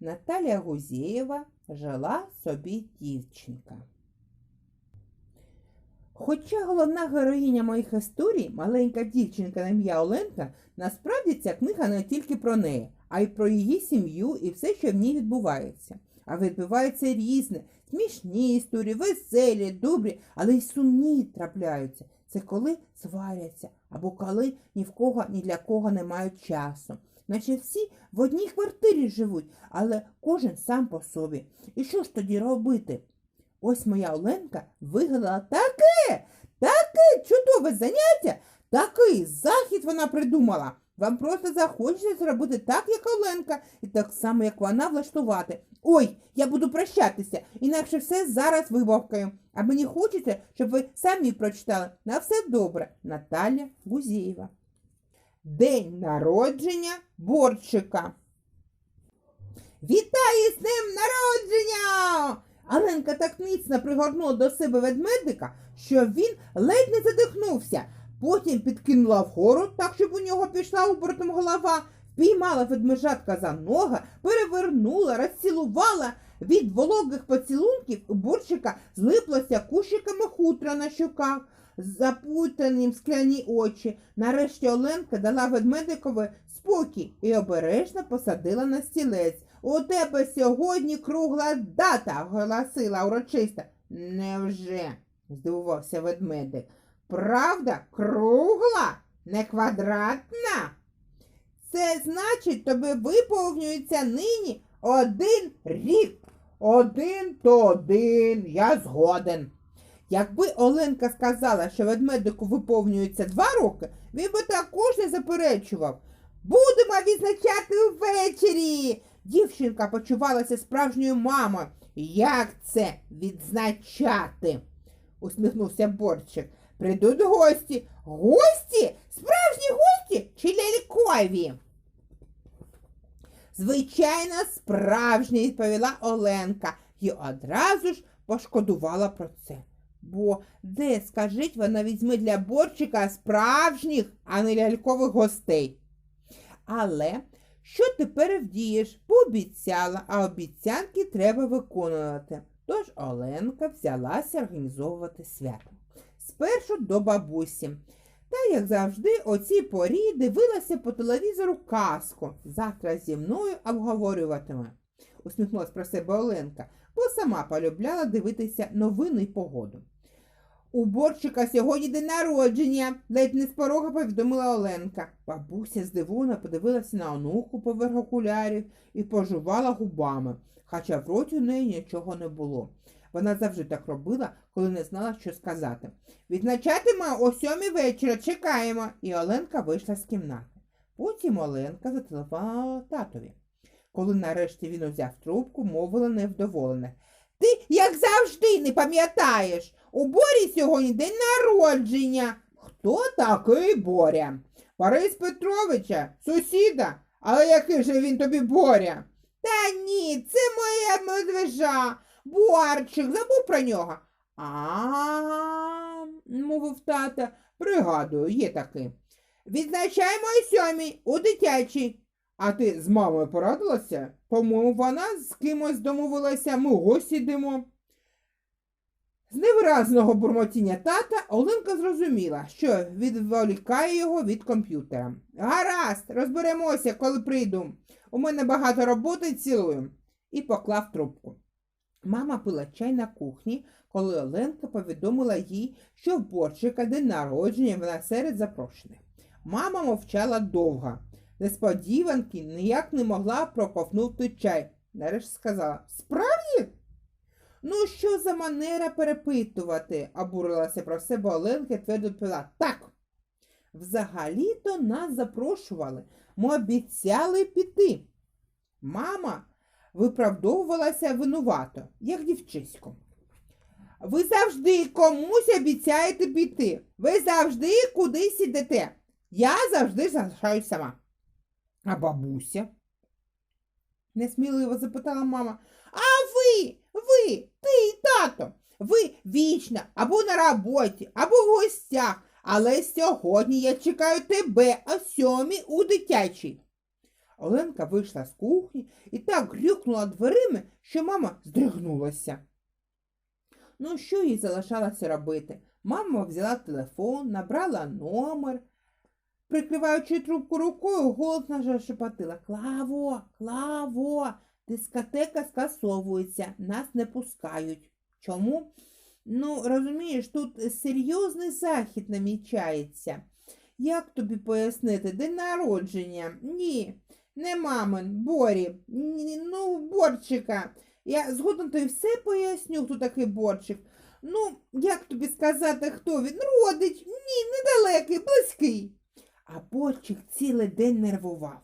Наталя Гузєєва жила собі дівчинка. Хоча головна героїня моїх історій, маленька дівчинка на ім'я Оленка, насправді ця книга не тільки про неї, а й про її сім'ю і все, що в ній відбувається. А відбувається різне, смішні історії, веселі, добрі, але й сумні трапляються. Це коли сваряться, або коли ні в кого, ні для кого не мають часу. Наче всі в одній квартирі живуть, але кожен сам по собі. І що ж тоді робити? Ось моя Оленка вигадала таке, таке чудове заняття, такий захід вона придумала. Вам просто захочеться зробити так, як Оленка, і так само, як вона влаштувати. Ой, я буду прощатися, інакше все зараз вибавкаю. А мені хочеться, щоб ви самі прочитали. На все добре. Наталя Гузєєва. День народження Борчика. Вітаю з днем народження! Аленка так міцно пригорнула до себе ведмедика, що він ледь не задихнувся. Потім підкинула вгору, так, щоб у нього пішла обортом голова, впіймала ведмежатка за ноги, перевернула, розцілувала. Від вологих поцілунків у борщика злиплося кущиками хутра на щоках, запутані скляні очі. Нарешті Оленка дала ведмедикові спокій і обережно посадила на стілець. У тебе сьогодні кругла дата, оголосила урочисто. Невже? здивувався ведмедик. Правда, кругла, не квадратна? Це значить, тобі виповнюється нині один рік. Один то один, я згоден. Якби Оленка сказала, що ведмедику виповнюється два роки, він би також не заперечував. Будемо відзначати ввечері. Дівчинка почувалася справжньою мамою. Як це відзначати? усміхнувся Борчик. Прийдуть гості. Гості? Справжні гості чи лялькові? Звичайно, справжні, відповіла Оленка і одразу ж пошкодувала про це. Бо де, скажіть, вона візьме для борчика справжніх, а не лялькових гостей. Але що тепер вдієш? Пообіцяла, а обіцянки треба виконувати. Тож Оленка взялася організовувати свято. Спершу до бабусі. Та, як завжди, о цій порі дивилася по телевізору казку. Завтра зі мною обговорюватиме. усміхнулась про себе Оленка, бо сама полюбляла дивитися новини й погоду. У борчика сьогодні день народження, ледь не з порога повідомила Оленка. Бабуся здивовано подивилася на онуку поверх окулярів і пожувала губами, хоча в роті у неї нічого не було. Вона завжди так робила, коли не знала, що сказати. Відзначатиме о сьомій вечора, чекаємо. І Оленка вийшла з кімнати. Потім Оленка зателефонувала татові. Коли нарешті він узяв трубку, мовила невдоволена. Ти, як завжди, не пам'ятаєш. У Борі сьогодні день народження. Хто такий Боря? Борис Петровича, сусіда. Але який же він тобі Боря? Та ні, це моя медвежа. Борчик, забув про нього. А, мовив тата, пригадую, є такий. Відзначаємо о сьомій у дитячій. А ти з мамою порадилася? По-моєму, вона з кимось домовилася, ми гості йдемо. З невиразного бурмотіння тата Оленка зрозуміла, що відволікає його від комп'ютера. Гаразд, розберемося, коли прийду. У мене багато роботи цілую. І поклав трубку. Мама пила чай на кухні, коли Оленка повідомила їй, що в борчика день народження вона серед запрошених. Мама мовчала довго. Несподіванки ніяк не могла проковнути чай. Нарешті сказала Справді? Ну, що за манера перепитувати? обурилася про себе Оленка і твердо відповіла. Так. Взагалі-то нас запрошували. Ми обіцяли піти. Мама виправдовувалася винувато, як дівчисько. Ви завжди комусь обіцяєте піти. Ви завжди кудись ідете. Я завжди залишаюсь сама. А бабуся? несміливо запитала мама. Ви, ви, ти і тато, ви вічно або на роботі, або в гостях. Але сьогодні я чекаю тебе о сьомій у дитячій. Оленка вийшла з кухні і так грюкнула дверима, що мама здригнулася. Ну, що їй залишалося робити? Мама взяла телефон, набрала номер, прикриваючи трубку рукою, голосно зашепотила. Клаво, Клаво, дискотека скасовується, нас не пускають. Чому? Ну, розумієш, тут серйозний захід намічається. Як тобі пояснити, день народження? Ні, не мамин, Борі, ні, ну, борчика. Я згодом тобі все поясню, хто такий борчик. Ну, як тобі сказати, хто він? Родич, ні, недалекий, близький. А борчик цілий день нервував.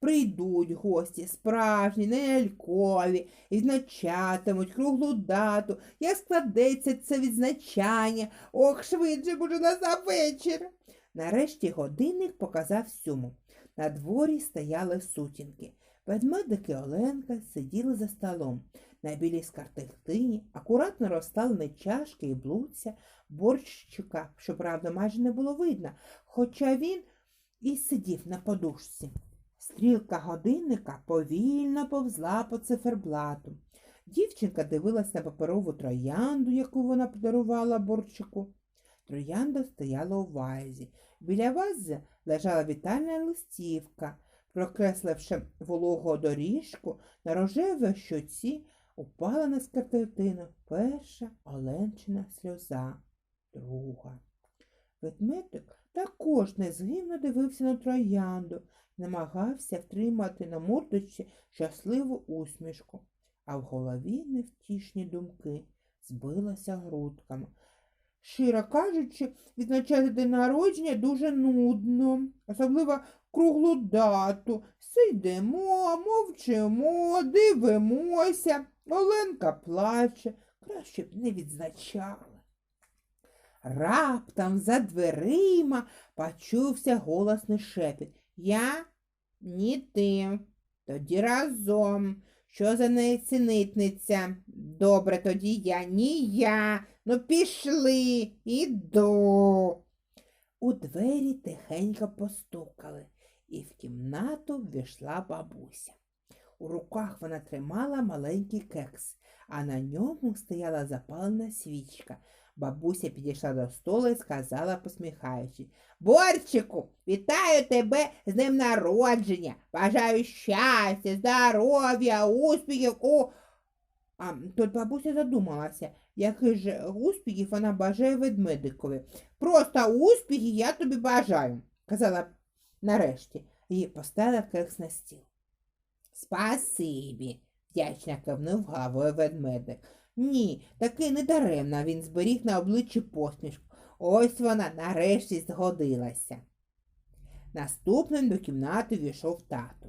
Прийдуть гості, справжні, не лялькові, і відзначатимуть круглу дату, як складеться це відзначання, ох, швидше буде настав вечір. Нарешті годинник показав сьому. На дворі стояли сутінки. Ведмедики Оленка сиділи за столом. На білій скатертині акуратно розставлені чашки і блудця, борщика, щоправда, майже не було видно, хоча він і сидів на подушці. Стрілка годинника повільно повзла по циферблату. Дівчинка дивилась на паперову троянду, яку вона подарувала борчику. Троянда стояла у вазі. Біля вази лежала вітальна листівка. Прокресливши вологу доріжку, на рожевій щоці упала на скатертину перша Оленчина сльоза, друга. Ведмедик також незгибно дивився на троянду, намагався втримати на мордочці щасливу усмішку, а в голові невтішні думки збилася грудками. Щиро кажучи, відзначати день народження дуже нудно, особливо круглу дату. Сидимо, мовчимо, дивимося. Оленка плаче, краще б не відзначали. Раптом за дверима почувся голосний шепіт. Я? Ні ти. Тоді разом. Що за несенітниця? Добре, тоді я, ні я. Ну, пішли, іду. У двері тихенько постукали, і в кімнату ввійшла бабуся. У руках вона тримала маленький кекс, а на ньому стояла запалена свічка. Бабуся підійшла до столу і сказала, посміхаючись, Борчику, вітаю тебе з днем народження. Бажаю щастя, здоров'я, успіхів. у...» А тут бабуся задумалася, яких же успіхів вона бажає ведмедикові. Просто успіхи я тобі бажаю, казала нарешті, і поставила кекс на стіл. Спасибі, вдячно кивнув головою ведмедик. Ні, таки недаремно він зберіг на обличчі посмішку. Ось вона нарешті згодилася. Наступним до кімнати війшов тато.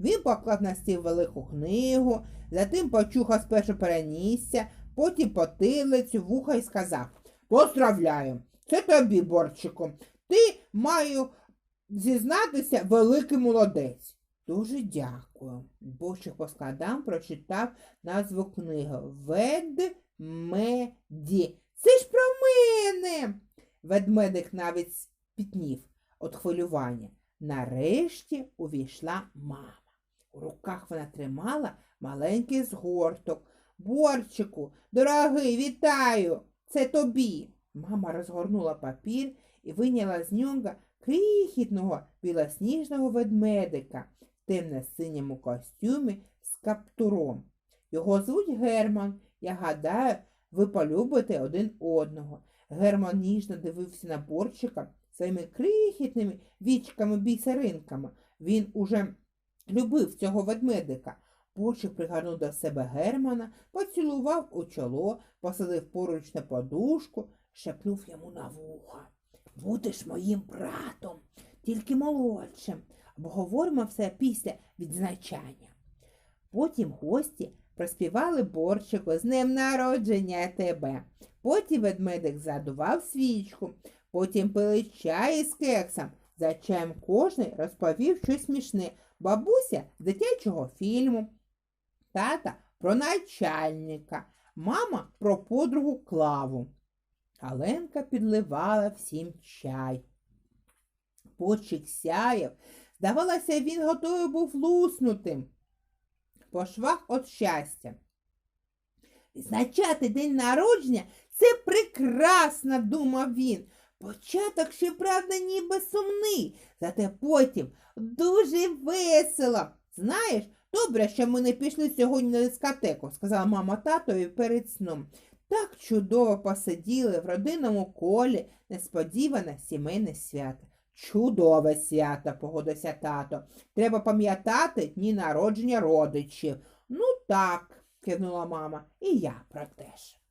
Він поклав на стіл велику книгу, затим почухав спершу перенісся, потім потилицю, вуха і сказав Поздравляю, це тобі, борчику. Ти маю зізнатися великий молодець. Дуже дякую. Борчик по складам прочитав назву книги Ведмеді. Це ж про мене. Ведмедик навіть спітнів від хвилювання. Нарешті увійшла мама. У руках вона тримала маленький згорток. Борчику, дорогий, вітаю! Це тобі. Мама розгорнула папір і вийняла з нього крихітного білосніжного ведмедика темно-синьому костюмі з каптуром. Його звуть Герман. Я гадаю, ви полюбите один одного. Герман ніжно дивився на борчика своїми крихітними вічками бісеринками. Він уже любив цього ведмедика. Борчик пригорнув до себе Германа, поцілував у чоло, посадив поруч на подушку, шепнув йому на вуха. Будеш моїм братом, тільки молодшим. Обговоримо все після відзначання. Потім гості проспівали борчику з днем народження тебе. Потім ведмедик задував свічку, потім пили чай із кексом. За чаєм кожний розповів щось смішне. Бабуся з дитячого фільму, тата про начальника, мама про подругу клаву. Аленка підливала всім чай. Почик сяяв, Здавалося, він готовий був луснути по швах від щастя. Відзначати день народження це прекрасно, думав він. Початок, щоправда, ніби сумний, зате потім дуже весело. Знаєш, добре, що ми не пішли сьогодні на дискотеку, сказала мама татові перед сном. Так чудово посиділи в родинному колі несподіване сімейне свято. Чудове свято, погодився тато. Треба пам'ятати дні народження родичів. Ну так, кивнула мама, і я про те ж.